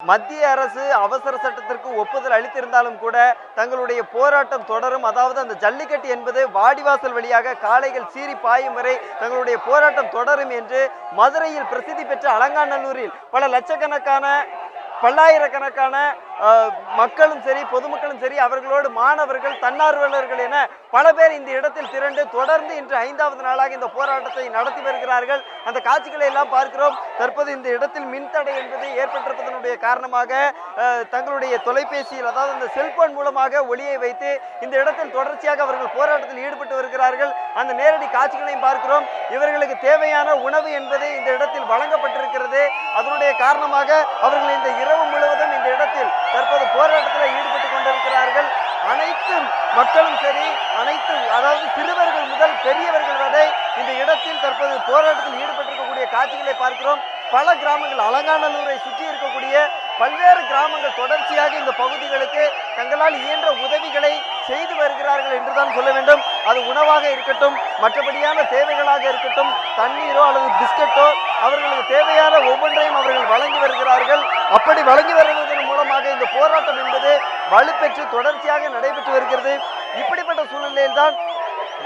மத்திய அரசு அவசர சட்டத்திற்கு ஒப்புதல் அளித்திருந்தாலும் கூட தங்களுடைய போராட்டம் தொடரும். அதாவது அந்த ஜல்லிக்கட்டு என்பது வாடிவாசல் வழியாக காளைகள் சீறி பாயும் வரை தங்களுடைய போராட்டம் தொடரும் என்று மதுரையில் பிரசித்தி பெற்ற அலங்காநல்லூரில் பல லட்சக்கணக்கான பல்லாயிரக்கணக்கான மக்களும் சரி பொதுமக்களும் சரி அவர்களோடு மாணவர்கள் தன்னார்வலர்கள் என பல பேர் இந்த இடத்தில் திரண்டு தொடர்ந்து இன்று ஐந்தாவது நாளாக இந்த போராட்டத்தை நடத்தி வருகிறார்கள். அந்த காட்சிகளை எல்லாம் பார்க்கிறோம். தற்போது இந்த இடத்தில் மின்தடை என்பது ஏற்பட்டிருப்பதனுடைய காரணமாக தங்களுடைய தொலைபேசியில் அதாவது இந்த செல்போன் மூலமாக ஒளியை வைத்து இந்த இடத்தில் தொடர்ச்சியாக அவர்கள் போராட்டத்தில் ஈடுபட்டு வருகிறார்கள். அந்த நேரடி காட்சிகளையும் பார்க்கிறோம். இவர்களுக்கு தேவையான உணவு என்பது இந்த இடத்தில் வழங்கப்பட்டிருக்கிறது. அதனுடைய காரணமாக அவர்கள் இந்த இரவு முழுவதும் தற்போது போராட்டத்தில் ஈடுபட்டு கொண்டிருக்கிறார்கள். அனைத்து மக்களும் சரி அனைத்து அதாவது சிறுவர்கள் முதல் பெரியவர்கள் வரை இந்த இடத்தில் தற்போது போராட்டத்தில் ஈடுபட்டிருக்கக்கூடிய காட்சிகளை பார்க்கிறோம். பல கிராமங்கள் அலங்காநல்லூரை சுற்றி இருக்கக்கூடிய பல்வேறு கிராமங்கள் தொடர்ச்சியாக இந்த பகுதிகளுக்கு தங்களால் இயன்ற உதவிகளை செய்து வருகிறார்கள் என்றுதான் சொல்ல வேண்டும். அது உணவாக இருக்கட்டும் மற்றபடியான தேவைகளாக இருக்கட்டும் தண்ணீரோ அல்லது பிஸ்கட்டோ அவர்களுக்கு தேவையான ஒவ்வொன்றையும் அவர்கள் வழங்கி வருகிறார்கள். அப்படி வழங்கி வருவதன் மூலமாக இந்த போராட்டம் என்பது வலுப்பெற்று தொடர்ச்சியாக நடைபெற்று வருகிறது. இப்படிப்பட்ட சூழ்நிலையில் தான்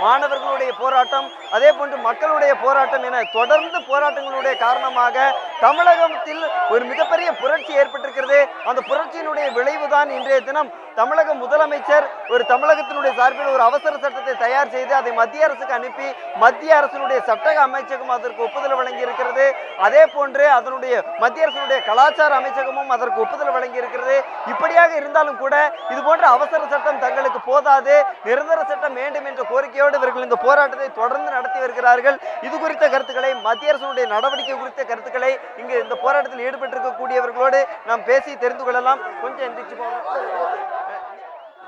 மாணவர்களுடைய போராட்டம் அதே போன்று மக்களுடைய போராட்டம் என தொடர்ந்து போராட்டங்களுடைய காரணமாக தமிழகத்தில் ஒரு மிகப்பெரிய புரட்சி ஏற்பட்டிருக்கிறது. அந்த புரட்சியினுடைய விளைவுதான் இன்றைய தினம் தமிழக முதலமைச்சர் ஒரு தமிழகத்தினுடைய சார்பில் ஒரு அவசர சட்டத்தை தயார் செய்து அதை மத்திய அரசுக்கு அனுப்பி மத்திய அரசினுடைய சட்டக அமைச்சகம் அதற்கு ஒப்புதல் வழங்கி இருக்கிறது அதே போன்று அதனுடைய மத்திய அரசினுடைய கலாச்சார அமைச்சகமும் அதற்கு ஒப்புதல் வழங்கி இருக்கிறது இப்படியாக இருந்தாலும் கூட இது போன்ற அவசர சட்டம் தங்களுக்கு போதாது. நிரந்தர சட்டம் வேண்டும் என்ற கோரிக்கையோடு இவர்கள் இந்த போராட்டத்தை தொடர்ந்து நடத்தி வருகிறார்கள். இது குறித்த கருத்துக்களை மத்திய அரசுடைய நடவடிக்கை குறித்த கருத்துக்களை இங்கு இந்த போராட்டத்தில் ஈடுபட்டிருக்கக்கூடியவர்களோடு நாம் பேசி தெரிந்து கொள்ளலாம். கொஞ்சம் எந்திரிச்சு போங்க.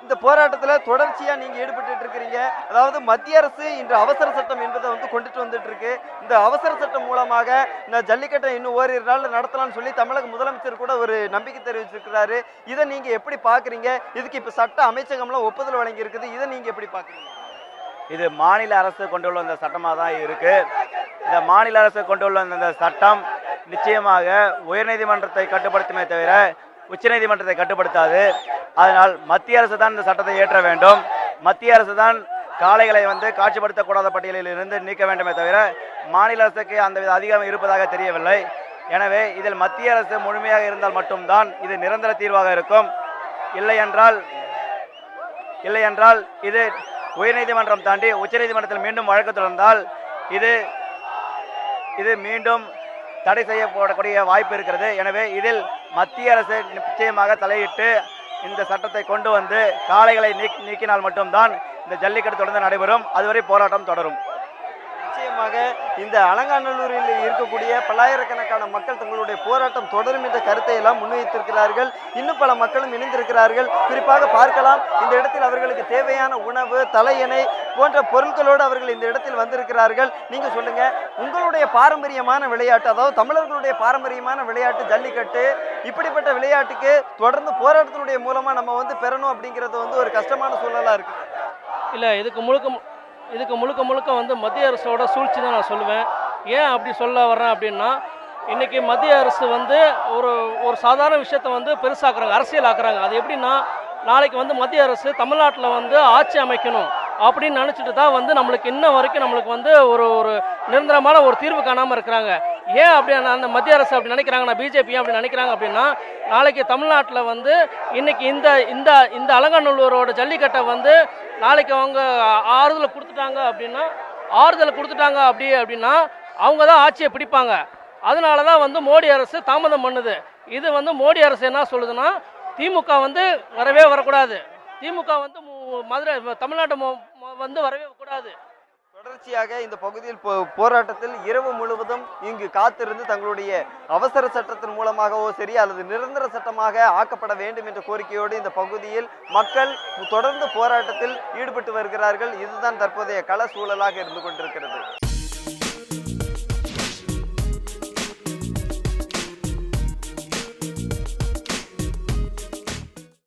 இந்த போராட்டத்தில் தொடர்ச்சியாக நீங்கள் ஈடுபட்டு இருக்கிறீங்க. அதாவது மத்திய அரசு இன்று அவசர சட்டம் என்பதை வந்து கொண்டுட்டு வந்துட்டு இருக்கு இந்த அவசர சட்டம் மூலமாக இந்த ஜல்லிக்கட்டை இன்னும் ஓரிரு நாள் நடத்தலாம்னு சொல்லி தமிழக முதலமைச்சர் கூட ஒரு நம்பிக்கை தெரிவிச்சிருக்கிறாரு. இதை நீங்கள் எப்படி பார்க்குறீங்க இதுக்கு இப்போ சட்ட அமைச்சகம்லாம் ஒப்புதல் வழங்கி இருக்குது இதை நீங்கள் எப்படி பார்க்குறீங்க இது மாநில அரசு கொண்டு உள்ள இந்த சட்டமாக தான் இருக்கு. இந்த மாநில அரசு கொண்டு உள்ள இந்த சட்டம் நிச்சயமாக உயர்நீதிமன்றத்தை கட்டுப்படுத்துமே தவிர உச்சநீதிமன்றத்தை கட்டுப்படுத்தாது. அதனால் மத்திய அரசு தான் இந்த சட்டத்தை இயற்ற வேண்டும். மத்திய அரசு தான் காளைகளை வந்து காட்சிப்படுத்தக்கூடாத பட்டியலில் இருந்து நீக்க வேண்டுமே தவிர மாநில அரசுக்கு அந்த அதிகாரம் இருப்பதாக தெரியவில்லை. எனவே இதில் மத்திய அரசு முழுமையாக இருந்தால் மட்டும்தான் இது நிரந்தர தீர்வாக இருக்கும். இல்லை என்றால் இல்லை என்றால் இது உயர்நீதிமன்றம் தாண்டி உச்சநீதிமன்றத்தில் மீண்டும் வழக்கு தொடர்ந்தால் இது இது மீண்டும் தடை செய்யப்படக்கூடிய வாய்ப்பு இருக்கிறது. எனவே இதில் மத்திய அரசு நிச்சயமாக தலையிட்டு இந்த சட்டத்தை கொண்டு வந்து காளைகளை நீக் நீக்கினால் மட்டும்தான் இந்த ஜல்லிக்கட்டு தொடர்ந்து நடைபெறும். அதுவரை போராட்டம் தொடரும். நிச்சயமாக இந்த அலங்காநல்லூரில் இருக்கக்கூடிய பல்லாயிரக்கணக்கான மக்கள் தங்களுடைய போராட்டம் தொடரும் என்ற கருத்தை எல்லாம் முன்வைத்திருக்கிறார்கள். இன்னும் பல மக்களும் இணைந்திருக்கிறார்கள். குறிப்பாக பார்க்கலாம் இந்த இடத்தில் அவர்களுக்கு தேவையான உணவு தலையணை போன்ற பொருட்களோடு அவர்கள் இந்த இடத்தில் வந்திருக்கிறார்கள். நீங்க சொல்லுங்க உங்களுடைய பாரம்பரியமான விளையாட்டு அதாவது தமிழர்களுடைய பாரம்பரியமான விளையாட்டு ஜல்லிக்கட்டு இப்படிப்பட்ட விளையாட்டுக்கு தொடர்ந்து போராட்டத்தினுடைய மூலமா நம்ம வந்து பெறணும் அப்படிங்கிறது வந்து ஒரு கஷ்டமான சூழலா இருக்கு. இல்லை இதுக்கு முழுக்க இதுக்கு முழுக்க முழுக்க வந்து மத்திய அரசோட சூழ்ச்சி தான் நான் சொல்லுவேன். ஏன் அப்படி சொல்ல வர்றேன் அப்படின்னா இன்றைக்கி மத்திய அரசு வந்து ஒரு ஒரு சாதாரண விஷயத்த வந்து பெருசாக்குறாங்க அரசியல் ஆக்குறாங்க அது எப்படின்னா நாளைக்கு வந்து மத்திய அரசு தமிழ்நாட்டில் வந்து ஆட்சி அமைக்கணும். அப்படின்னு நினச்சிட்டு தான் வந்து நம்மளுக்கு இன்ன வரைக்கும் நம்மளுக்கு வந்து ஒரு ஒரு நிரந்தரமான ஒரு தீர்வு காணாமல் இருக்கிறாங்க. ஏன் அப்படி அந்த மத்திய அரசு அப்படி நினைக்கிறாங்கன்னா பிஜேபி அப்படி நினைக்கிறாங்க அப்படின்னா நாளைக்கு தமிழ்நாட்டில் வந்து இன்னைக்கு இந்த இந்த இந்த அலங்காநல்லூரோட ஜல்லிக்கட்டை வந்து நாளைக்கு அவங்க ஆறுதலை கொடுத்துட்டாங்க அப்படின்னா ஆறுதலை கொடுத்துட்டாங்க அப்படி அப்படின்னா அவங்க தான் ஆட்சியை பிடிப்பாங்க. அதனால தான் வந்து மோடி அரசு தாமதம் பண்ணுது. இது வந்து மோடி அரசு என்ன சொல்லுதுன்னா திமுக வந்து வரவே வரக்கூடாது. திமுக வந்து மதுரை தமிழ்நாட்டு வந்து வரவே கூடாது. தொடர்ச்சியாக இந்த பகுதியில் போ- போராட்டத்தில் இரவு முழுவதும் இங்கு காத்திருந்து தங்களுடைய அவசர சட்டத்தின் மூலமாகவோ சரி அல்லது நிரந்தர சட்டமாக ஆக்கப்பட வேண்டும் என்ற கோரிக்கையோடு இந்த பகுதியில் மக்கள் தொடர்ந்து போராட்டத்தில் ஈடுபட்டு வருகிறார்கள். இதுதான் தற்போதைய கள சூழலாக இருந்து கொண்டிருக்கிறது.